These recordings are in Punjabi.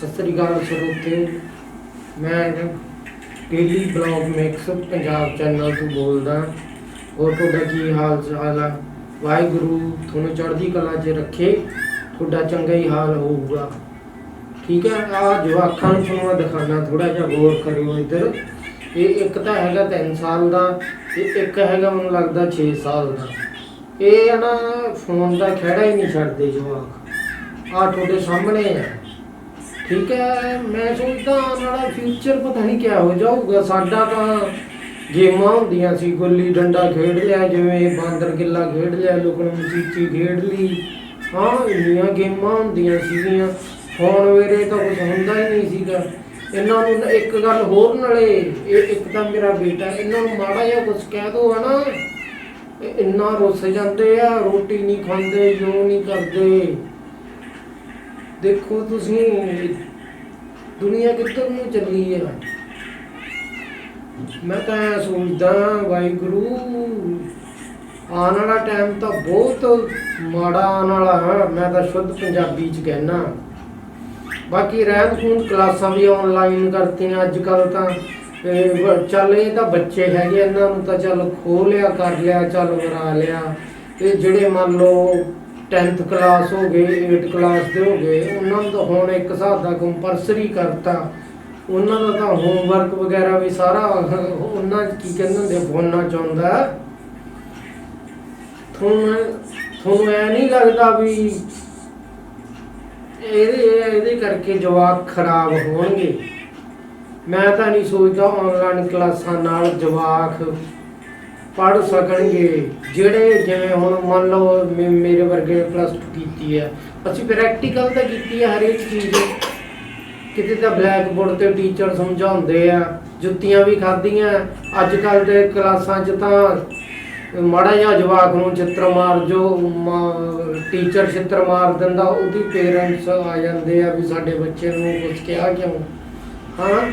ਸਤਿ ਸ੍ਰੀ ਅਕਾਲ ਸਰੋਤੇ। ਮੈਂ daily blog mix Punjab channel ਤੋਂ ਬੋਲਦਾ ਹੋਰ ਤੁਹਾਡਾ ਕੀ ਹਾਲ ਚਾਲ ਹੈ ਵਾਹਿਗੁਰੂ ਤੁਹਾਨੂੰ ਚੜ੍ਹਦੀ ਕਲਾ 'ਚ ਰੱਖੇ, ਤੁਹਾਡਾ ਚੰਗਾ ਹੀ ਹਾਲ ਹੋਊਗਾ। ਠੀਕ ਹੈ, ਆ ਜਵਾਕਾਂ ਨੂੰ ਤੁਹਾਨੂੰ ਮੈਂ ਦਿਖਾਉਣਾ ਥੋੜਾ ਜਿਹਾ ਗੌਰ ਕਰਿਓ ਇੱਧਰ। ਇਹ ਇੱਕ ਤਾਂ ਹੈਗਾ 3 ਸਾਲ ਦਾ, ਤੇ ਇੱਕ ਹੈਗਾ ਮੈਨੂੰ ਲੱਗਦਾ 6 ਸਾਲ ਦਾ। ਇਹ ਆ ਨਾ ਫੋਨ ਦਾ ਖਹਿੜਾ ਹੀ ਨਹੀਂ ਛੱਡਦੇ ਜਵਾਕ। ਆ ਤੁਹਾਡੇ ਸਾਹਮਣੇ ਆ। ਠੀਕ ਹੈ, ਮੈਂ ਸੋਚਦਾ ਨਾਲਾ ਫਿਊਚਰ ਪਤਾ ਨਹੀਂ ਕਿਆ ਹੋ ਜਾਊਗਾ। ਸਾਡਾ ਤਾਂ ਗੇਮਾਂ ਹੁੰਦੀਆਂ ਸੀ, ਗੁੱਲੀ ਡੰਡਾ ਖੇਡ ਲਿਆ, ਜਿਵੇਂ ਬਾਂਦਰ ਕਿੱਲਾ ਖੇਡ ਲਿਆ, ਲੁਕਣ ਮਚੀਚੀ ਖੇਡ ਲਈ। ਹਾਂ, ਇੰਨੀਆਂ ਗੇਮਾਂ ਹੁੰਦੀਆਂ ਸੀਗੀਆਂ। ਫੋਨ ਵੇਰੇ ਤਾਂ ਕੁਝ ਹੁੰਦਾ ਹੀ ਨਹੀਂ ਸੀਗਾ। ਇਹਨਾਂ ਨੂੰ ਨਾ ਇੱਕ ਗੱਲ ਹੋਰ ਨਾਲੇ, ਇਹ ਇੱਕ ਤਾਂ ਮੇਰਾ ਬੇਟਾ, ਇਹਨਾਂ ਨੂੰ ਮਾੜਾ ਜਿਹਾ ਕੁਝ ਕਹਿ ਦੋ ਹਨਾ ਇਹ ਇੰਨਾ ਰੁੱਸ ਜਾਂਦੇ ਆ, ਰੋਟੀ ਨਹੀਂ ਖਾਂਦੇ, ਜੋ ਨਹੀਂ ਕਰਦੇ। ਦੇਖੋ ਤੁਸੀਂ, ਦੁਨੀਆ ਕਿੱਧਰ ਨੂੰ ਚੱਲੀ ਆ? ਮੈਂ ਤਾਂ ਐਂ ਸੋਚਦਾ ਵਾਹਿਗੁਰੂ, ਆਉਣ ਵਾਲਾ ਟਾਈਮ ਤਾਂ ਬਹੁਤ ਮਾੜਾ ਆਉਣ ਵਾਲਾ ਹੈ। ਮੈਂ ਤਾਂ ਸ਼ੁੱਧ ਪੰਜਾਬੀ ਚ ਕਹਿਣਾ ਬਾਕੀ ਰਹਿਣ ਖੂਨ ਕਲਾਸਾਂ ਵੀ ਆਨਲਾਈਨ ਕਰਤੀਆਂ ਅੱਜ ਕੱਲ ਤਾਂ ਚੱਲ ਇਹ ਤਾਂ ਬੱਚੇ ਹੈਗੇ ਇਹਨਾਂ ਨੂੰ ਤਾਂ ਚੱਲ ਖੋ ਲਿਆ, ਕਰ ਲਿਆ, ਚੱਲ ਕਰਾ ਲਿਆ। ਤੇ ਜਿਹੜੇ ਮੰਨ ਲਓ 10th ਕਲਾਸ ਹੋ ਗਏ 8th ਕਲਾਸ ਦੇ ਹੋ ਗਏ ਉਹਨਾਂ ਨੂੰ ਤਾਂ ਹੁਣ ਇੱਕ ਹਿਸਾਬ ਦਾ ਕੰਪਲਸਰੀ ਕਰਤਾ। ਉਹਨਾਂ ਦਾ ਤਾਂ ਹੋਮਵਰਕ ਵਗੈਰਾ ਵੀ ਸਾਰਾ ਉਹਨਾਂ ਕੀ ਕਹਿੰਦੇ ਹੁੰਦੇ ਆ, ਫੋਨਾਂ ਤੁਹਾਨੂੰ ਤੁਹਾਨੂੰ ਐ ਨਹੀਂ ਲੱਗਦਾ ਵੀ ਇਹਦੇ ਇਹਦੇ ਕਰਕੇ ਜਵਾਕ ਖਰਾਬ ਹੋਣਗੇ। ਮੈਂ ਤਾਂ ਨਹੀਂ ਸੋਚਦਾ ਆਨਲਾਈਨ ਕਲਾਸਾਂ ਨਾਲ ਜਵਾਕ ਪੜ ਸਕਣਗੇ। ਜਿਹੜੇ ਜਿਵੇਂ ਹੁਣ ਮੰਨ ਲਓ ਮੇ- ਮੇਰੇ ਵਰਗੇ ਪਲੱਸ 2 ਕੀਤੀ ਹੈ। ਅਸੀਂ ਪ੍ਰੈਕਟੀਕਲ ਤਾਂ ਕੀਤੀ ਹੈ ਹਰੇਕ ਚੀਜ਼। ਕਿਤੇ ਤਾਂ ਬਲੈਕ ਬੋਰਡ ਤੇ ਟੀਚਰ ਸਮਝਾਉਂਦੇ ਆ, ਜੁੱਤੀਆਂ ਵੀ ਖਾਧੀਆਂ। ਅੱਜ ਕੱਲ ਦੇ ਕਲਾਸਾਂ 'ਚ ਤਾਂ ਮਾੜਾ ਜਿਹਾ ਜਵਾਕ ਨੂੰ ਛਿੱਤਰ ਮਾਰ ਜੋ ਟੀਚਰ ਛਿੱਤਰ ਮਾਰ ਦਿੰਦਾ, ਉਹਦੀ ਪੇਰੈਂਟਸ ਆ ਜਾਂਦੇ ਆ ਵੀ ਸਾਡੇ ਬੱਚੇ ਨੂੰ ਕੁਝ ਕਿਹਾ ਕਿਉਂ? ਹਾਂ?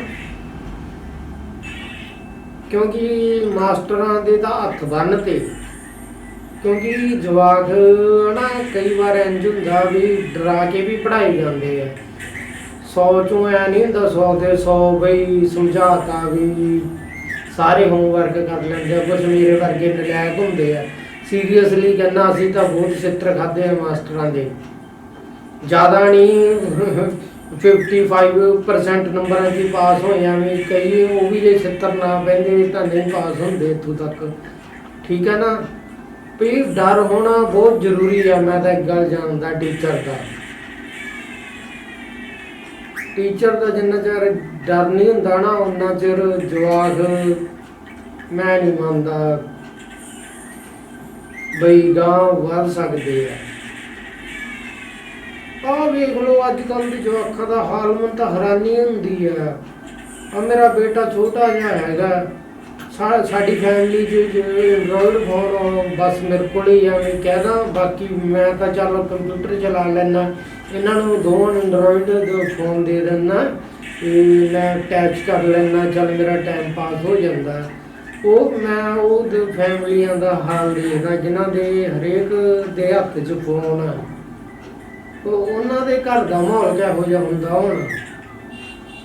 ਕਿਉਂਕਿ ਮਾਸਟਰਾਂ ਦੇ ਤਾਂ ਹੱਥ ਬੰਨ ਕਿਉਂਕਿ ਜਵਾਕ ਨਾ ਕਈ ਵਾਰ ਇੰਜ ਹੁੰਦਾ ਵੀ ਡਰਾ ਕੇ ਵੀ ਪੜਾਈ ਜਾਂਦੇ ਆ। 100 ਚੋਂ ਐ ਨਹੀਂ ਹੁੰਦਾ 100 ਦੇ 100 ਬਈ ਸਮਝਾਤਾ ਵੀ ਸਾਰੇ ਹੋਮਵਰਕ ਕਰ ਲੈਂਦੇ ਆ ਕੁਝ ਮੇਰੇ ਵਰਗੇ ਨਲਾਇਕ ਹੁੰਦੇ ਆ। ਸੀਰੀਅਸਲੀ ਕਹਿੰਦਾ ਅਸੀਂ ਤਾਂ ਬਹੁਤ ਸਿੱਤਰ ਖਾਦੇ ਆ ਮਾਸਟਰਾਂ ਦੇ। ਜ਼ਿਆਦਾ ਨਹੀਂ 55% ਨੰਬਰਾਂ 'ਚ ਪਾਸ ਹੋ ਜਾਵੇਂ ਕਈ ਉਹ ਵੀ ਜੇ ਛਿੱਤਰ ਨਾ ਪੈਂਦੇ ਤਾਂ ਨਹੀਂ ਪਾਸ ਹੁੰਦੇ ਇੱਥੋਂ ਤੱਕ। ਠੀਕ ਹੈ ਨਾ? ਵੀ ਡਰ ਹੋਣਾ ਬਹੁਤ ਜ਼ਰੂਰੀ ਹੈ ਮੈਂ ਤਾਂ ਇੱਕ ਗੱਲ ਜਾਣਦਾ ਟੀਚਰ ਦਾ। ਟੀਚਰ ਦਾ ਜਿੰਨਾ ਚਿਰ ਡਰ ਨਹੀਂ ਹੁੰਦਾ ਨਾ ਉਹਨਾਂ ਚਿਰ ਜਵਾਕ ਮੈਂ ਨਹੀਂ ਮੰਨਦਾ ਬਈ ਗਾਂ ਵੱਧ ਸਕਦੇ ਆ। ਆ ਵੇਖ ਲਓ ਅੱਜ ਕੱਲ ਦੇ ਜਵਾਕਾਂ ਦਾ ਹਾਲ, ਮਨ ਤਾਂ ਹੈਰਾਨੀ ਹੁੰਦੀ ਹੈ ਆ ਮੇਰਾ ਬੇਟਾ ਛੋਟਾ ਜਿਹਾ ਹੈਗਾ, ਸਾ- ਸਾਡੀ ਫੈਮਿਲੀ ਚ ਐਂਡਰੋਇਡ ਫੋਨ ਬਸ ਮੇਰੇ ਕੋਲ ਹੀ ਆ, ਮੈਂ ਕਹਿਦਾ ਬਾਕੀ ਮੈਂ ਤਾਂ ਚੱਲ ਕੰਪਿਊਟਰ ਚਲਾ ਲੈਣਾ ਇਹਨਾਂ ਨੂੰ ਦੋ ਐਂਡਰੋਇਡ ਦੇ ਫੋਨ ਦੇ ਦਿੰਦਾ, ਤੇ ਮੈਂ ਅਟੈਚ ਕਰ ਲੈਣਾ ਚੱਲ ਮੇਰਾ ਟਾਈਮ ਪਾਸ ਹੋ ਜਾਂਦਾ। ਉਹ, ਮੈਂ ਉਹ ਫੈਮਲੀਆਂ ਦਾ ਹਾਲ ਦੇਖਦਾ, ਜਿਨ੍ਹਾਂ ਦੇ ਹਰੇਕ ਦੇ ਹੱਥ 'ਚ ਫੋਨ ਆ। ਉਹ ਉਹਨਾਂ ਦੇ ਘਰ ਦਾ ਮਾਹੌਲ ਕਿਹੋ ਜਿਹਾ ਹੁੰਦਾ ਹੁਣ?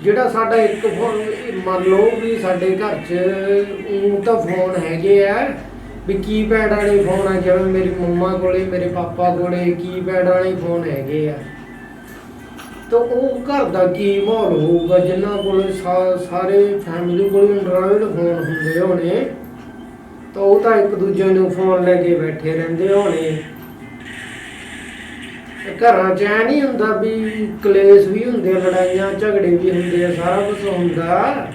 ਜਿਹੜਾ ਸਾਡਾ ਇੱਕ ਫੋਨ ਮੰਨ ਲਓ ਵੀ ਸਾਡੇ ਘਰ 'ਚ ਊਂ ਤਾਂ ਫੋਨ ਹੈਗੇ ਆ, ਵੀ ਕੀਪੈਡ ਵਾਲੇ ਫੋਨ ਆ, ਜਿਵੇਂ ਮੇਰੀ ਮੰਮਾ ਕੋਲੇ, ਮੇਰੇ ਪਾਪਾ ਕੋਲੇ ਕੀਪੈਡ ਵਾਲੇ ਫੋਨ ਹੈਗੇ ਆ। ਤਾਂ ਉਹ ਘਰ ਦਾ ਕੀ ਮਾਹੌਲ ਹੋਊਗਾ? ਜਿਨ੍ਹਾਂ ਕੋਲੇ ਸਾ- ਸਾਰੇ ਫੈਮਿਲੀ ਕੋਲ ਐਂਡਰੋਇਡ ਫੋਨ ਹੁੰਦੇ ਹੋਣੇ, ਤਾਂ ਉਹ ਤਾਂ ਇੱਕ ਦੂਜੇ ਨੂੰ ਫੋਨ ਲੈ ਕੇ ਬੈਠੇ ਰਹਿੰਦੇ ਹੋਣੇ। ਘਰਾਂ 'ਚ ਐ ਨਹੀਂ ਹੁੰਦਾ ਵੀ ਕਲੇਸ਼ ਵੀ ਹੁੰਦੇ ਆ, ਲੜਾਈਆਂ ਝਗੜੇ ਵੀ ਹੁੰਦੇ ਆ ਸਾਰਾ ਕੁਝ ਹੁੰਦਾ।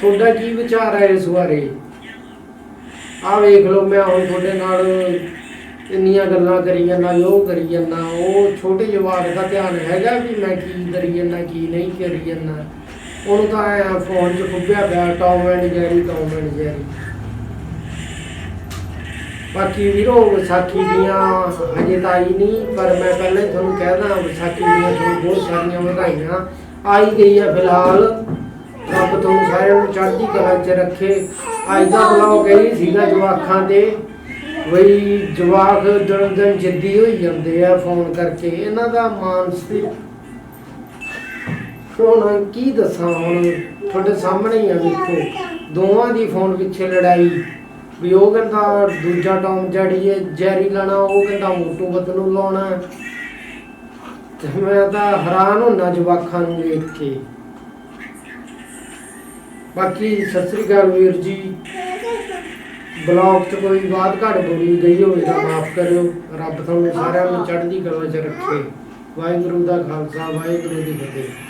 ਤੁਹਾਡਾ ਕੀ ਵਿਚਾਰ ਹੈ ਇਸ ਬਾਰੇ? ਆ ਵੇਖ ਲਓ ਮੈਂ ਹੁਣ ਤੁਹਾਡੇ ਨਾਲ ਇੰਨੀਆਂ ਗੱਲਾਂ ਕਰੀ ਜਾਂਦਾ ਉਹ ਕਰੀ ਜਾਂਦਾ ਉਹ ਛੋਟੇ ਜਵਾਕ ਦਾ ਧਿਆਨ ਹੈਗਾ ਵੀ ਮੈਂ ਕੀ ਕਰੀ ਜਾਂਦਾ ਕੀ ਨਹੀਂ ਕਰੀ ਜਾਂਦਾ। ਉਹਨੂੰ ਤਾਂ ਐ ਫੋਨ 'ਚ ਖੁੱਬਿਆ ਪਿਆ Tom and Jerry Tom and Jerry ਬਾਕੀ ਵੀਰੋ, ਵਿਸਾਖੀ ਦੀਆਂ ਹਜੇ ਤਾਂ ਆਈ ਨਹੀਂ ਪਰ ਮੈਂ ਪਹਿਲਾਂ ਹੀ ਤੁਹਾਨੂੰ ਕਹਿਦਾ ਵਿਸਾਖੀ ਦੀਆਂ ਤੁਹਾਨੂੰ ਬਹੁਤ ਸਾਰੀਆਂ ਵਧਾਈਆਂ ਆਈ ਗਈ ਹੈ ਫਿਲਹਾਲ। ਰੱਬ ਤੁਹਾਨੂੰ ਸਾਰਿਆਂ ਨੂੰ ਚੜ੍ਹਦੀ ਕਲਾ 'ਚ ਰੱਖੇ। ਅੱਜ ਦਾ ਬਲੌਗ ਇਹ ਸੀਗਾ ਜਵਾਖਾਂ ਦੇ, ਬਈ ਜਵਾਕ ਦਿਨ ਦਿਨ ਜਿੱਦੀ ਹੋਈ ਜਾਂਦੇ ਆ ਫੋਨ ਕਰਕੇ, ਇਹਨਾਂ ਦਾ ਮਾਨਸਿਕ। ਹੁਣ ਕੀ ਦੱਸਾਂ, ਹੁਣ ਤੁਹਾਡੇ ਸਾਹਮਣੇ ਹੀ ਆ ਵੇਖੋ, ਦੋਵਾਂ ਦੀ ਫੋਨ ਪਿੱਛੇ ਲੜਾਈ। ਵੀ ਉਹ ਕਹਿੰਦਾ ਦੂਜਾ ਟੌਮ ਜੜੀ ਹੈ ਜੈਰੀ ਲਾਣਾ, ਉਹ ਕਹਿੰਦਾ ਮੋਟੂ ਬਦਲੂ ਲਾਉਣਾ। ਤੇ ਮੈਂ ਤਾਂ ਹੈਰਾਨ ਹੁੰਨਾ ਜਵਾਖਾਂ ਨੂੰ ਵੇਖ ਕੇ। ਬਾਕੀ ਸਤਿ ਸ੍ਰੀ ਅਕਾਲ ਵੀਰ ਜੀ। ਬਲੌਗ 'ਚ ਕੋਈ ਬਾਤ ਘੱਟ ਬੋਲੀ ਗਈ ਹੋਵੇ ਤਾਂ ਮਾਫ ਕਰਿਓ। ਰੱਬ ਤੁਹਾਨੂੰ ਸਾਰਿਆਂ ਨੂੰ ਚੜ੍ਹਦੀ ਕਲਾ 'ਚ ਰੱਖੇ। ਵਾਹਿਗੁਰੂ ਦਾ ਖਾਲਸਾ, ਵਾਹਿਗੁਰੂ ਦੀ ਫਤਿਹ।